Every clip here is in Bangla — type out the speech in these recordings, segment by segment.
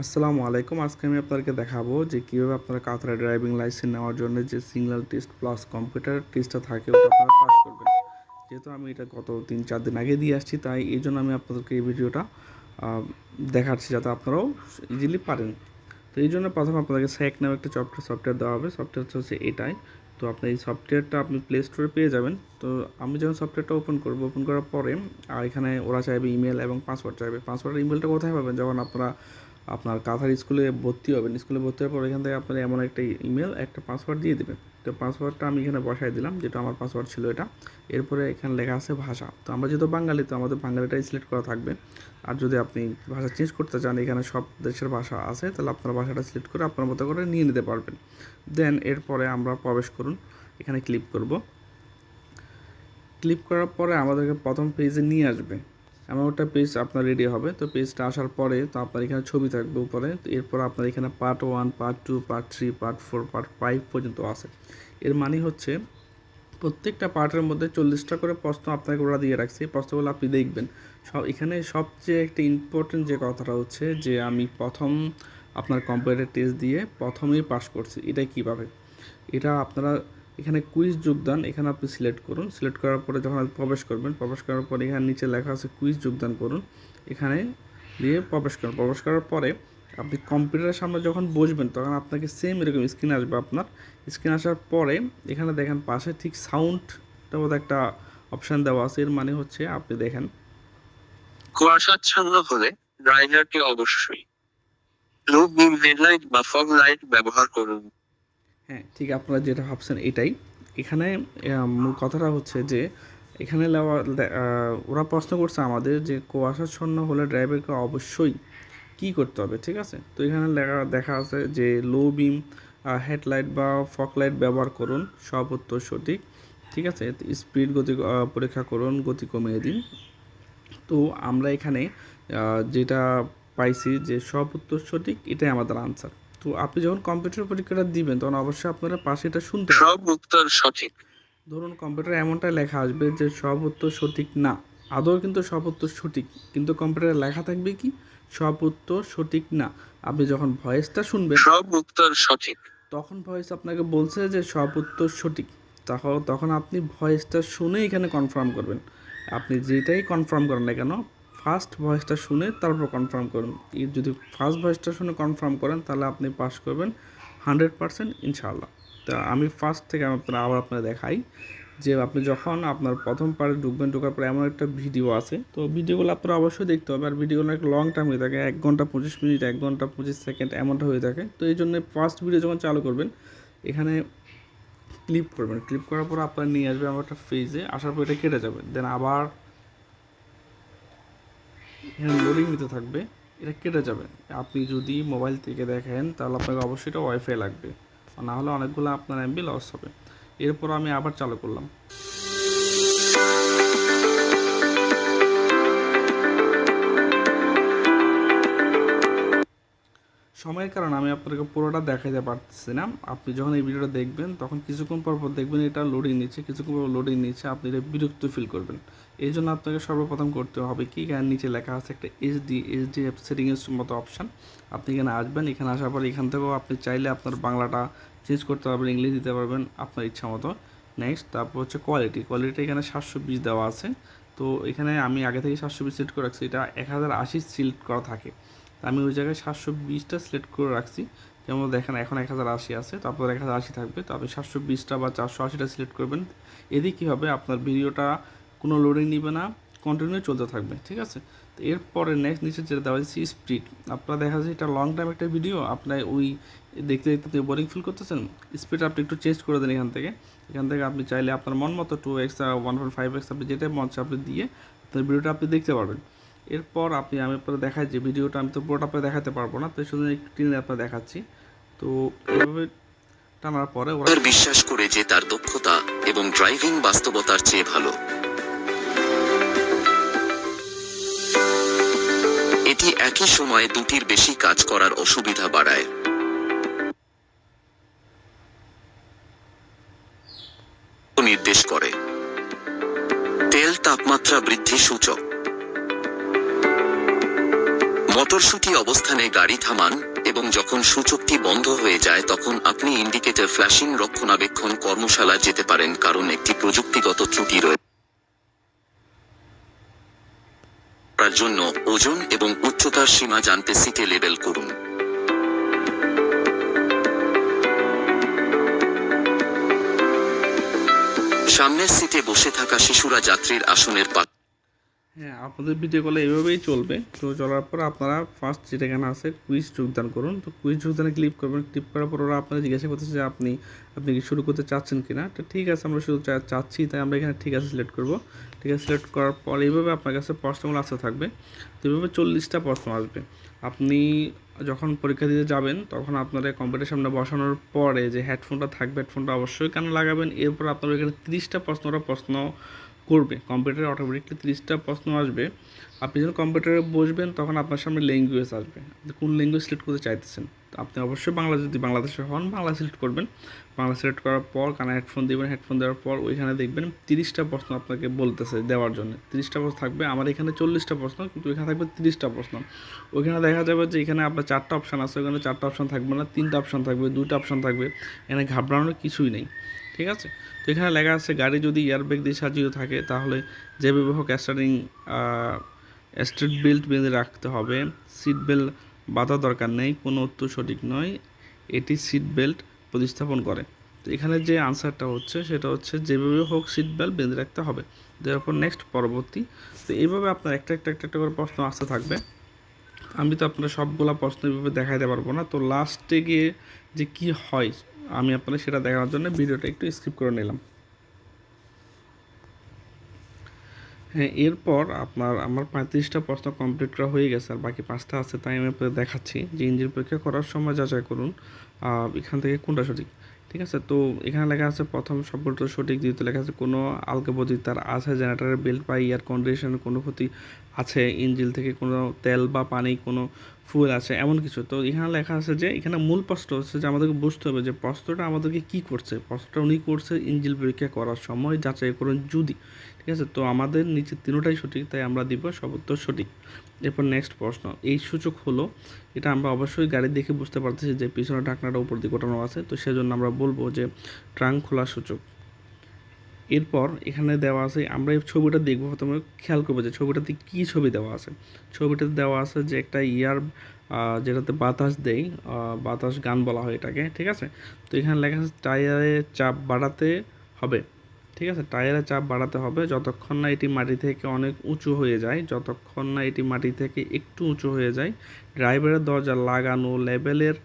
আসসালামু আলাইকুম। আজকে আমি আপনাদেরকে দেখাবো যে কীভাবে আপনারা কাতারে ড্রাইভিং লাইসেন্স নেওয়ার জন্য যে সিগন্যাল টেস্ট প্লাস কম্পিউটার টেস্টটা থাকে ওটা আপনারা পাস করবেন। যেহেতু আমি এটা গত তিন চার দিন আগে দিয়ে আসছি, তাই এই জন্য আমি আপনাদেরকে এই ভিডিওটা দেখাচ্ছি যাতে আপনারাও ইজিলি পারেন। তো এই জন্য প্রথমে আপনাদেরকে স্যাক নামে একটা সফটওয়্যার সফটওয়্যার দেওয়া হবে। সফটওয়্যারটা হচ্ছে এটাই। তো আপনি এই সফটওয়্যারটা আপনি প্লে স্টোরে পেয়ে যাবেন। তো আমি যখন সফটওয়্যারটা ওপেন করব ওপেন করার পরে, আর এখানে ওরা চাইবে ইমেল এবং পাসওয়ার্ড চাইবে। পাসওয়ার্ড ইমেলটা কোথায় পাবেন? যখন আপনারা আপনার কাথার স্কুলে ভর্তি হবেন। স্কুলে ভর্তি হওয়ার পর এখান থেকে আপনার এমন একটা ইমেল একটা পাসওয়ার্ড দিয়ে দেবেন। তো পাসওয়ার্ডটা আমি এখানে বসাই দিলাম, যেটা আমার পাসওয়ার্ড ছিল এটা। এরপরে এখানে লেখা আছে ভাষা। তো আমরা যেহেতু বাঙালি, তো আমাদের বাঙালিটাই সিলেক্ট করা থাকবে। আর যদি আপনি ভাষা চেঞ্জ করতে চান, এখানে সব দেশের ভাষা আছে, তাহলে আপনার ভাষাটা সিলেক্ট করে আপনার মতো করে নিয়ে নিতে পারবেন। দেন এরপরে আমরা প্রবেশ করুন, এখানে ক্লিক করব। ক্লিক করার পরে আমাদেরকে প্রথম পেজে নিয়ে আসবে। একটা পেজ আপনার রেডি হবে। তো পেজটা আসার পরে তো আপনার এখানে ছবি থাকবে উপরে। তো এরপর আপনার এখানে part one part two part three part four part five পর্যন্ত আছে। এর মানে হচ্ছে প্রত্যেকটা পার্টের মধ্যে চল্লিশটা করে প্রশ্ন আপনাকে ওরা দিয়ে রাখছে। এই প্রশ্নগুলো আপনি দেখবেন। সব এখানে সবচেয়ে একটা ইম্পর্টেন্ট যে কথাটা হচ্ছে যে আমি প্রথম আপনার কম্পিউটার টেস্ট দিয়ে প্রথমেই পাস করছি। এটা কীভাবে? এটা আপনারা এখানে কুইজ যোগদান, এখানে আপনি সিলেক্ট করুন। সিলেক্ট করার পরে যখন আপনি প্রবেশ করবেন, প্রবেশ করার পরে এখানে নিচে লেখা আছে কুইজ যোগদান করুন। এখানে দিয়ে প্রবেশ করুন। প্রবেশ করার পরে আপনি কম্পিউটারের সামনে যখন বসবেন, তখন আপনাকে সেম এরকম স্ক্রিন আসবে আপনার। স্ক্রিন আসার পরে এখানে দেখেন পাশে ঠিক সাউন্ডটা মতো একটা অপশান দেওয়া আছে। এর মানে হচ্ছে আপনি দেখেন কুয়াশাচ্ছন্ন হলে ড্রাইভারকে অবশ্যই লো বিম হেডলাইট বা ফগ লাইট ব্যবহার করুন। হ্যাঁ ঠিক আপনারা যেটা ভাবছেন এটাই। এখানে মূল কথাটা হচ্ছে যে, এখানে ওরা প্রশ্ন করছে আমাদের যে কুয়াশাচ্ছন্ন হলে ড্রাইভারকে অবশ্যই কি করতে হবে, ঠিক আছে? তো এখানে লেখা, দেখা আছে যে, লো বিম হেডলাইট বা ফক লাইট ব্যবহার করুন, সব উত্তর সঠিক, ঠিক আছে? স্পিড গতি পরীক্ষা করুন, গতি কমিয়ে দিন। তো আমরা এখানে যেটা পাইছি যে সব উত্তর সঠিক, এটাই আমাদের আনসার তো আপনি যখন কম্পিউটার পরীক্ষাটা দিবেন তখন অবশ্যই আপনারা পাশে এটা শুনতে সব উত্তর সঠিক। ধরুন কম্পিউটারে এমনটা লেখা আসবে যে সব উত্তর সঠিক না। আদৌ কিন্তু সব উত্তর সঠিক কিন্তু কম্পিউটারে লেখা থাকবে কি? সব উত্তর সঠিক না। আপনি যখন ভয়েসটা শুনবেন সব উত্তর সঠিক। তখন ভয়েস আপনাকে বলছে যে সব উত্তর সঠিক। তখন তখন আপনি ভয়েসটা শুনে এখানে কনফার্ম করবেন। আপনি যেটাই কনফার্ম করেন না কেন ফার্স্ট ভয়েসটা শুনে তারপর কনফার্ম করুন। যদি ফার্স্ট ভয়েসটা শুনে কনফার্ম করেন, তাহলে আপনি পাস করবেন হান্ড্রেড পারসেন্ট ইনশাআল্লাহ। তা আমি ফার্স্ট থেকে আপনার, আবার আপনার দেখাই যে আপনি যখন আপনার প্রথম পারে ঢুকবেন, ঢোকার পরে এমন একটা ভিডিও আছে। তো ভিডিওগুলো আপনার অবশ্যই দেখতে হবে। আর ভিডিওগুলো একটা লং টাইম হয়ে থাকে, এক ঘণ্টা পঁচিশ মিনিট, এক ঘণ্টা পঁচিশ সেকেন্ড এমনটা হয়ে থাকে। তো এই জন্য ফার্স্ট ভিডিও যখন চালু করবেন, এখানে ক্লিপ করবেন। ক্লিপ করার পর আপনার নিয়ে আসবে আমার একটা ফেজে আসার পর এটা কেটে যাবে। দেন আবার এখানে লোডিং নিতে থাকবে। এটা কেটে যাবে। আপনি যদি মোবাইল থেকে দেখেন, তাহলে আপনাকে অবশ্যই এটা ওয়াইফাই লাগবে। না হলে অনেকগুলো আপনার এমবি লস হবে। এরপর আমি আবার চালু করলাম। সময়ের কারণে আমি আপনাকে পুরোটা দেখাতে পারতেছি না। আপনি যখন এই ভিডিওটা দেখবেন, তখন কিছুক্ষণ পর পর দেখবেন এটা লোডিং নিচ্ছে, কিছুক্ষণ পর লোডিং নিচ্ছে, আপনি এটা বিরক্ত ফিল করবেন। এই জন্য আপনাকে সর্বপ্রথম করতে হবে কি? এখানে নিচে লেখা আছে একটা এইচডি এইচডি সেটিংয়ের মতো অপশান আপনি এখানে আসবেন, এখানে আসার পর এখান থেকেও আপনি চাইলে আপনার বাংলাটা চেঞ্জ করতে পারবেন, ইংলিশ দিতে পারবেন আপনার ইচ্ছা মতো। নেক্সট তারপর হচ্ছে কোয়ালিটি কোয়ালিটি এখানে সাতশো বিশ দেওয়া আছে। তো এখানে আমি আগে থেকে সাতশো বিশ সিলেক্ট করে রাখছি, এটা এক হাজার আশি সিলেক্ট করা থাকে। আমি ওই জায়গায় সাতশো বিশটা সিলেক্ট করে রাখছি। যেমন দেখেন, এখন এক হাজার আশি আছে, তারপর এক হাজার আশি থাকবে। তো আপনি সাতশো বিশটা বা চারশো আশিটা সিলেক্ট করবেন। এতে কী হবে? আপনার ভিডিওটা কোনো লোডিং নিবে না কন্টিনিউ চলতে থাকবে, ঠিক আছে? তো এরপরে নেক্সট নিচে যেটা দেওয়া যাচ্ছে স্পিড আপনার দেখা যাচ্ছে এটা লং টাইম একটা ভিডিও আপনার ওই দেখতে দেখতে বোরিং ফিল করতেছেন? স্পিড আপনি একটু চেঞ্জ করে দেন এখান থেকে। এখান থেকে আপনি চাইলে আপনার মন মতো two x one point five x আপনি যেটা মন আপনি দিয়ে আপনার ভিডিওটা আপনি দেখতে পারবেন। এরপর আপনি, আমি আপনার দেখাই যে ভিডিওটা, আমি তো পুরোটা আপনার দেখাতে পারব না, তো শুধু একটু আপনার দেখাচ্ছি। তো এইভাবে টানার পরে ওরা বিশ্বাস করে যে তার দক্ষতা এবং ড্রাইভিং বাস্তবতার চেয়ে ভালো। এটি একই সময়ে দুটির বেশি কাজ করার অসুবিধা বাড়ায়। নির্দেশ করে। তেল তাপমাত্রা বৃদ্ধি সূচক। মটরশুটি অবস্থানে গাড়ি থামান এবং যখন সূচকটি বন্ধ হয়ে যায়, তখন আপনি ইন্ডিকেটর ফ্ল্যাশিং রক্ষণাবেক্ষণ কর্মশালা যেতে পারেন, কারণ একটি প্রযুক্তিগত ত্রুটি রয়েছে জন্য ওজন এবং উচ্চতার সীমা জানতে সিটে লেবেল করুন। সামনের সিটে বসে থাকা শিশুরা যাত্রীর আসনের পা হ্যাঁ আপনাদের ভিডিও কলে এভাবেই চলবে। তো চলার পর আপনারা ফার্স্ট যেটা এখানে আছে কুইজ যোগদান করুন। তো কুইজ যোগদানে ক্লিক করবেন। ক্লিক করার পর ওরা আপনারা জিজ্ঞাসা করতেছে যে আপনি আপনি কি শুরু করতে চাচ্ছেন কিনা? তো ঠিক আছে, আমরা শুধু চাচ্ছি, তাই আমরা এখানে ঠিক আছে সিলেক্ট করব। ঠিক আছে সিলেক্ট করার পর এইভাবে আপনার কাছে প্রশ্নগুলো আসতে থাকবে। তো এইভাবে চল্লিশটা প্রশ্ন আসবে। আপনি যখন পরীক্ষা দিতে যাবেন, তখন আপনার কম্পিউটার সামনে বসানোর পরে যে হেডফোনটা থাকবে হেডফোনটা অবশ্যই কানে লাগাবেন। এরপর আপনার এখানে তিরিশটা প্রশ্নটা প্রশ্ন করবে। কম্পিউটারে অটোমেটিকলি তিরিশটা প্রশ্ন আসবে। আপনি যখন কম্পিউটারে বসবেন, তখন আপনার সামনে ল্যাঙ্গুয়েজ আসবে। আপনি কোন ল্যাঙ্গুয়েজ সিলেক্ট করতে চাইতেছেন? আপনি অবশ্যই বাংলা যদি বাংলাদেশে হন বাংলা সিলেক্ট করবেন। বাংলা সিলেক্ট করার পর কানে হেডফোন দিবেন হেডফোন দেওয়ার পর ওইখানে দেখবেন তিরিশটা প্রশ্ন আপনাকে বলতেছে দেওয়ার জন্য। তিরিশটা প্রশ্ন থাকবে, আমার এখানে চল্লিশটা প্রশ্ন, কিন্তু এখানে থাকবে তিরিশটা প্রশ্ন। ওইখানে দেখা যাবে যে এখানে আপনার চারটা অপশান আছে, ওখানে চারটা অপশান থাকবে না, তিনটা অপশান থাকবে, দুইটা অপশান থাকবে। এখানে ঘাবড়ানোর কিছুই নেই। ঠিক আছে? তো এখানে লেখা আছে, গাড়ি যদি এয়ারব্যাগ দিয়ে সাজিয়ে থাকে, তাহলে যেভাবে হোক স্টারিং স্ট্রিট বেল্ট বেঁধে রাখতে হবে। সিট বেল্ট বাঁধা দরকার নেই, কোনো উত্তর সঠিক নয়। এটি সিট বেল্ট প্রতিস্থাপন করে। তো এখানে যে আনসারটা হচ্ছে, সেটা হচ্ছে যেভাবে হোক সিট বেল্ট বেঁধে রাখতে হবে। দেওয়ার পর নেক্সট পরবর্তী। তো এইভাবে আপনার একটা একটা একটা একটা করে প্রশ্ন আসতে থাকবে। আমি তো আপনার সবগুলা প্রশ্ন এইভাবে দেখাইতে পারব না। তো লাস্টে গিয়ে যে কি হয় আমি আপনাদের সেটা দেখানোর জন্য ভিডিওটা একটু স্কিপ করে নিলাম। হ্যাঁ এরপর আপনার আমার পঁয়ত্রিশটা প্রশ্ন কমপ্লিট করা হয়ে গেছে আর বাকি পাঁচটা আছে তাই আমি আপনাদের দেখাচ্ছি। যে ইঞ্জিন পরীক্ষা করার সময় যাচাই করুন এখান থেকে কোনটা সঠিক, ঠিক আছে? তো এখানে লেখা আছে, প্রথম শব্দটা সঠিক দ্বিতীয় লেখা আছে। কোনো আলকাবদি তার আছে জেনারেটারের বেল্ট বা এয়ার কন্ডিশনের কোনো ক্ষতি আছে, ইঞ্জিল থেকে কোনো তেল বা পানি, কোনো ফুয়েল আছে, এমন কিছু। তো এখানে লেখা আছে যে, এখানে মূল প্রশ্ন হচ্ছে যে আমাদেরকে বুঝতে হবে যে প্রশ্নটা আমাদেরকে কি করছে। প্রশ্নটা উনি করছে ইঞ্জিল পরীক্ষা করার সময়, যাচাই করুন যদি, ঠিক আছে? তো আমাদের নিচে তিনোটাই সঠিক, তাই আমরা দিব সব উত্তর সঠিক। এরপর নেক্সট প্রশ্ন, এই সূচক হলো, এটা আমরা অবশ্যই গাড়ি দেখে বুঝতে পারতেছি যে পিছনের ঢাকনাটা উপর দিকে ওঠানো আছে, তো সেজন্য আমরা বলব যে ট্রাঙ্ক খোলা সূচক। এরপর এখানে দেওয়া আছে, আমরা এই ছবিটা দেখব প্রথমে, খেয়াল করব যে ছবিটাতে কী ছবি দেওয়া আছে। ছবিটাতে দেওয়া আছে যে একটা ইয়ার যেটাতে বাতাস দেয় বাতাস গান বলা হয় এটাকে, ঠিক আছে? তো এখানে লেখা আছে, টায়ারে চাপ বাড়াতে হবে ঠিক আছে? টায়ারে চাপ বাড়াতে হবে যতক্ষণ না এটি মাটি থেকে অনেক উঁচু হয়ে যায়, যতক্ষণ না এটি মাটি থেকে একটু উঁচু হয়ে যায়, ড্রাইভারের দরজা লাগানো লেবেলের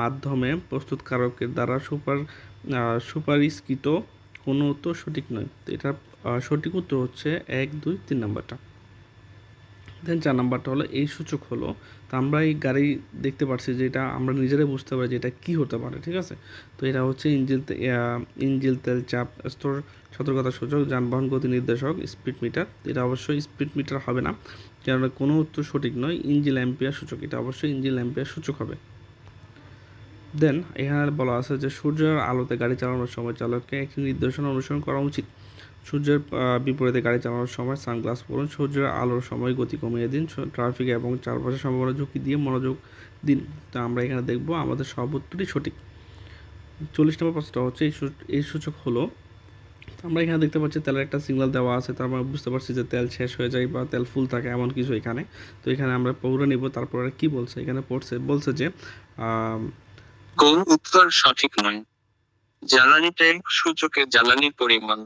মাধ্যমে প্রস্তুতকারকের দ্বারা সুপার সুপারিশকৃত কোনো উত্তর সঠিক নয়। তো এটার সঠিক উত্তর হচ্ছে এক, দুই, তিন নাম্বারটা। দেন চার নাম্বারটা হলো, এই সূচক হলো, তো আমরা এই গাড়ি দেখতে পাচ্ছি যে এটা আমরা নিজেরাই বুঝতে পারি যে এটা কী হতে পারে, ঠিক আছে? তো এটা হচ্ছে ইঞ্জিন ইঞ্জিন তেল চাপ স্তর সতর্কতা সূচক, যানবাহন গতি নির্দেশক, স্পিড মিটার। এটা অবশ্যই স্পিড মিটার হবে না কারণ কোনো উত্তর সঠিক নয়, ইঞ্জিন অ্যাম্পিয়ার সূচক। এটা অবশ্যই ইঞ্জিন অ্যাম্পিয়ার সূচক হবে। দেন এখানে বলা আছে যে সূর্যের আলোতে গাড়ি চালানোর সময় চালককে একটি নির্দেশনা অনুসরণ করা উচিত। সূর্যের বিপরীতে গাড়ি চালানোর সময় সানগ্লাস পরুন, সূর্যের আলোর সময় গতি কমিয়ে দিন ট্রাফিক এবং চারপাশের সম্ভাবনা ঝুঁকি দিয়ে মনোযোগ দিন। তো আমরা এখানে দেখব আমাদের সব উত্তরই সঠিক। চল্লিশ নম্বর প্রশ্নটা হচ্ছে, এই সূচক হলো আমরা এখানে দেখতে পাচ্ছি তেলের একটা সিগন্যাল দেওয়া আছে, তার মানে বুঝতে পারছি যে তেল শেষ হয়ে যায় বা তেল ফুল থাকে এমন কিছু এখানে। তো এখানে আমরা পৌরে নিব, তারপরে কি বলছে? এখানে পড়ছে, বলছে যে কোন উত্তর সঠিক নয়। জ্বালানি ট্যাঙ্ক সূচকে জ্বালানির পরিমাণ,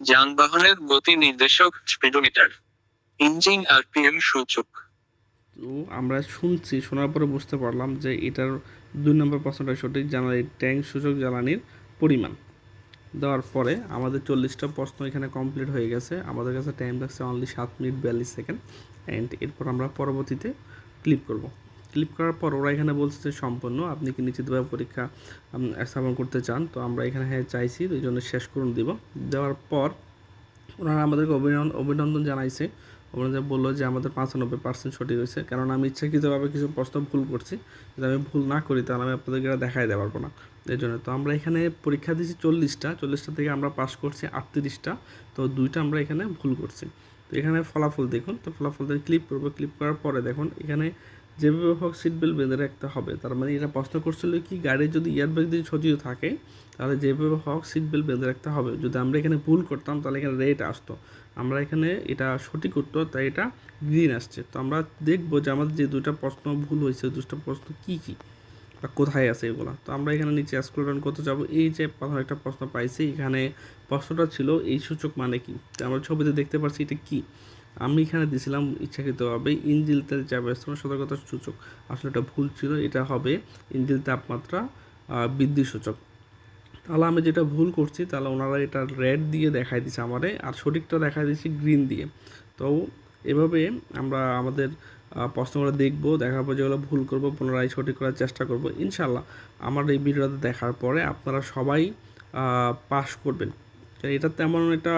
যানবাহনের গতি নির্দেশক স্পিডোমিটার ইঞ্জিন আর আরপিএম সূচক। তো আমরা শুনছি, শোনার পরে বুঝতে পারলাম যে এটার দুই নম্বর প্রশ্নটা সঠিক জ্বালানির ট্যাঙ্ক সূচক জ্বালানির পরিমাণ। দেওয়ার পরে আমাদের চল্লিশটা প্রশ্ন এখানে কমপ্লিট হয়ে গেছে। আমাদের কাছে টাইম লাগছে অনলি সাত মিনিট বিয়াল্লিশ সেকেন্ড অ্যান্ড এরপর আমরা পরবর্তীতে ক্লিক করব। ক্লিক করার পর ওরা এখানে বলছে যে সম্পন্ন আপনি কি নিশ্চিতভাবে পরীক্ষা স্থাপন করতে চান? তো আমরা এখানে হ্যাঁ চাইছি এই জন্য শেষ করুন দিব। দেওয়ার পর ওনারা আমাদেরকে অভিনন্দন অভিনন্দন জানাইছে। ওনারা বলল যে, আমাদের পঁচানব্বই পার্সেন্ট সঠিক হয়েছে। কারণ আমি ইচ্ছাকৃতভাবে কিছু প্রশ্ন ভুল করছি। যদি আমি ভুল না করি, তাহলে আমি আপনাদেরকে দেখাই দিতে পারব না। এই জন্য তো আমরা এখানে পরীক্ষা দিয়েছি চল্লিশটা। চল্লিশটা থেকে আমরা পাস করছি আটত্রিশটা। তো দুইটা আমরা এখানে ভুল করছি। তো এখানে ফলাফল দেখুন। তো ফলাফল দিয়ে ক্লিক করব। ক্লিক করার পরে দেখুন, এখানে যেভাবে হোক সিট বেল্ট বেঁধে রাখতে হবে। তার মানে এটা প্রশ্ন করছিল কি গাড়ির যদি এয়ারব্যাগ দিয়ে সজ্জিত থাকে, তাহলে যেভাবে হোক সিট বেল্ট বেঁধে রাখতে হবে। যদি আমরা এখানে ভুল করতাম, তাহলে এখানে রেড আসতো। আমরা এখানে এটা সঠিক করতো তাই এটা গ্রিন আসছে। তো আমরা দেখব যে আমাদের যে দুটা প্রশ্ন ভুল হয়েছে দুটো প্রশ্ন কী কী বা কোথায় আছে এগুলো। তো আমরা এখানে নিচে স্ক্রল ডাউন করতে যাব। এই যে প্রথম একটা প্রশ্ন পাইছি, এখানে প্রশ্নটা ছিল, এই সূচক মানে কি? আমরা ছবিতে দেখতে পাচ্ছি এটা কি। আমি এখানে দিয়েছিলাম ইচ্ছাকৃতভাবে ইঞ্জিল তেল চাপ স্থানের সতর্কতার সূচক। আসলে এটা ভুল ছিল, এটা হবে ইঞ্জিল তাপমাত্রা বৃদ্ধি সূচক। তাহলে আমি যেটা ভুল করছি, তাহলে ওনারা এটা রেড দিয়ে দেখাই দিচ্ছে আমারে, আর সঠিকটা দেখাই দিচ্ছে গ্রিন দিয়ে। তো এভাবে আমরা আমাদের প্রশ্নগুলো দেখব, দেখার পর যেগুলো ভুল করব, পুনরায় সঠিক করার চেষ্টা করব। ইনশাল্লাহ আমার এই ভিডিওটা দেখার পরে আপনারা সবাই পাস করবেন। এটা তেমন একটা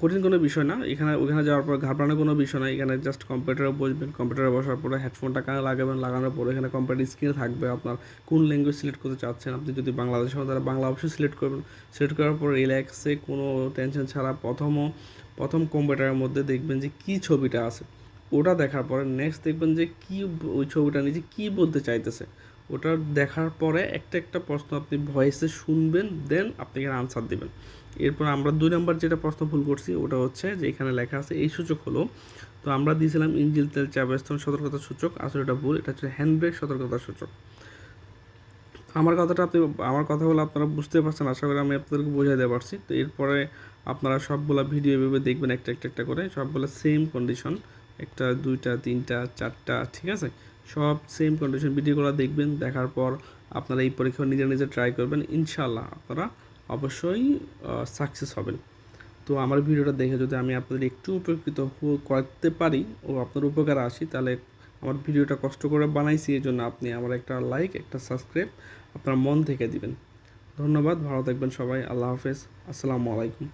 কঠিন কোনো বিষয় না। এখানে ওখানে যাওয়ার পর ঘাবড়ানোর কোনো বিষয় না। এখানে জাস্ট কম্পিউটারে বসবেন। কম্পিউটারে বসার পরে হেডফোনটা কানে লাগাবেন। লাগানোর পরে এখানে কম্পিউটার স্ক্রিনে থাকবে। আপনার কোন ল্যাঙ্গুয়েজ সিলেক্ট করতে চাচ্ছেন? আপনি যদি বাংলাদেশ হন তাহলে বাংলা অবশ্যই সিলেক্ট করবেন। সিলেক্ট করার পর রিল্যাক্সে কোনো টেনশন ছাড়া প্রথম প্রথম কম্পিউটারের মধ্যে দেখবেন যে কী ছবিটা আছে। ওটা দেখার পরে নেক্সট দেখবেন যে কী ওই ছবিটা নিচে কী বলতে চাইতেছে। ওটা দেখার পরে একটা একটা প্রশ্ন আপনি ভয়েসে শুনবেন, দেন আপনি এখানে আনসার দেবেন। এরপর আমরা দুই নম্বর যেটা প্রশ্ন ভুল করছি, ওটা হচ্ছে যে এখানে লেখা আছে, এই সূচক হলো, তো আমরা দিয়েছিলাম ইঞ্জিল তেল চাপস্থান সতর্কতা সূচক, আসলে এটা ভুল, এটা হচ্ছে হ্যান্ড ব্রেক সতর্কতা সূচক। আমার কথাটা আপনি, আমার কথাগুলো আপনারা বুঝতে পারছেন, আশা করি আমি আপনাদেরকে বোঝাই দিতে পারছি। তো এরপরে আপনারা সবগুলা ভিডিও এভাবে দেখবেন একটা একটা একটা করে, সবগুলো সেম কন্ডিশন একটা, দুইটা, তিনটা, চারটা, ঠিক আছে? সব সেম কন্ডিশন ভিডিওগুলো দেখবেন, দেখার পর আপনারা এই পরীক্ষা নিজে নিজে ট্রাই করবেন ইনশাল্লাহ আপনারা অবশ্যই সাকসেস হবেন। তো আমার ভিডিওটা দেখে যদি আমি আপনাদের একটু উপকৃত করতে পারি ও আপনার উপকার আসি, তাহলে আমার ভিডিওটা কষ্ট করে বানাইছি, এই জন্য আপনি আমার একটা লাইক একটা সাবস্ক্রাইব আপনার মন থেকে দিবেন। ধন্যবাদ, ভালো থাকবেন সবাই, আল্লাহ হাফেজ, আসসালামু আলাইকুম।